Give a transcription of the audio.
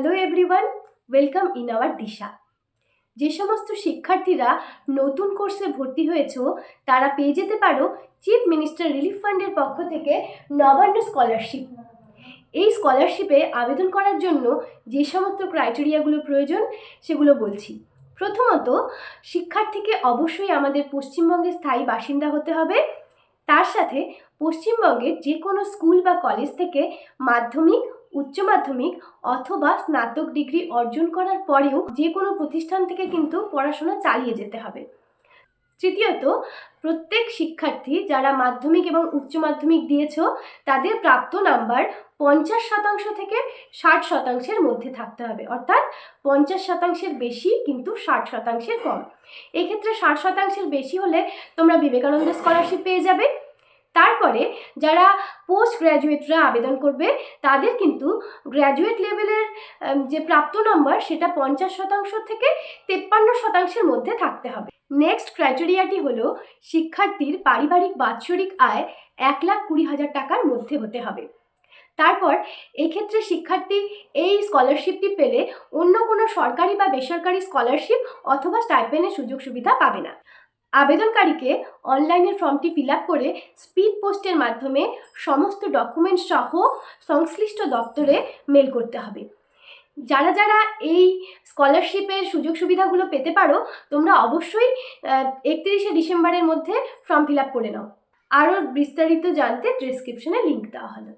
Hello everyone welcome in our Disha যে সমস্ত শিক্ষার্থীরা নতুন কোর্সে ভর্তি হয়েছ, তারা পেয়ে যেতে পারো চিফ মিনিস্টার রিলিফ ফান্ডের পক্ষ থেকে নবান্ন স্কলারশিপ এই স্কলারশিপে আবেদন করার জন্য যে সমস্ত ক্রাইটেরিয়াগুলো প্রয়োজন, সেগুলো বলছি। প্রথমত, শিক্ষার্থীকে অবশ্যই আমাদের পশ্চিমবঙ্গের স্থায়ী বাসিন্দা হতে হবে। তার সাথে পশ্চিমবঙ্গের যে কোনো স্কুল বা কলেজ থেকে মাধ্যমিক উচ্চ মাধ্যমিক অথবা স্নাতক ডিগ্রি অর্জন করার পরেও যে কোনো প্রতিষ্ঠান থেকে কিন্তু পড়াশোনা চালিয়ে যেতে হবে। তৃতীয়ত, প্রত্যেক শিক্ষার্থী যারা মাধ্যমিক এবং উচ্চ মাধ্যমিক দিয়েছ, তাদের প্রাপ্ত নাম্বার পঞ্চাশ শতাংশ থেকে ষাট শতাংশের মধ্যে থাকতে হবে। অর্থাৎ পঞ্চাশ শতাংশের বেশি কিন্তু ষাট শতাংশের কম। এক্ষেত্রে ষাট শতাংশের বেশি হলে তোমরা বিবেকানন্দ স্কলারশিপ পেয়ে যাবে। তারপরে যারা পোস্ট গ্র্যাজুয়েটরা আবেদন করবে, তাদের কিন্তু গ্র্যাজুয়েট লেভেলের যে প্রাপ্ত নম্বর সেটা পঞ্চাশ শতাংশ থেকে তেপ্পান্ন শতাংশের মধ্যে থাকতে হবে। নেক্সট ক্রাইটেরিয়াটি হল শিক্ষার্থীর পারিবারিক বাৎসরিক আয় এক লাখ কুড়ি হাজার টাকার মধ্যে হতে হবে। তারপর এক্ষেত্রে শিক্ষার্থী এই স্কলারশিপটি পেলে অন্য কোনো সরকারি বা বেসরকারি স্কলারশিপ অথবা স্টাইপেনের সুযোগ সুবিধা পাবে না। আবেদনকারীকে অনলাইনের ফর্মটি ফিল করে স্পিড পোস্টের মাধ্যমে সমস্ত ডকুমেন্ট সহ সংশ্লিষ্ট দপ্তরে মেল করতে হবে। যারা যারা এই স্কলারশিপের সুযোগ সুবিধাগুলো পেতে পারো, তোমরা অবশ্যই একত্রিশে ডিসেম্বরের মধ্যে ফর্ম ফিল করে নাও। আরও বিস্তারিত জানতে ডিসক্রিপশনে লিঙ্ক দেওয়া হলো।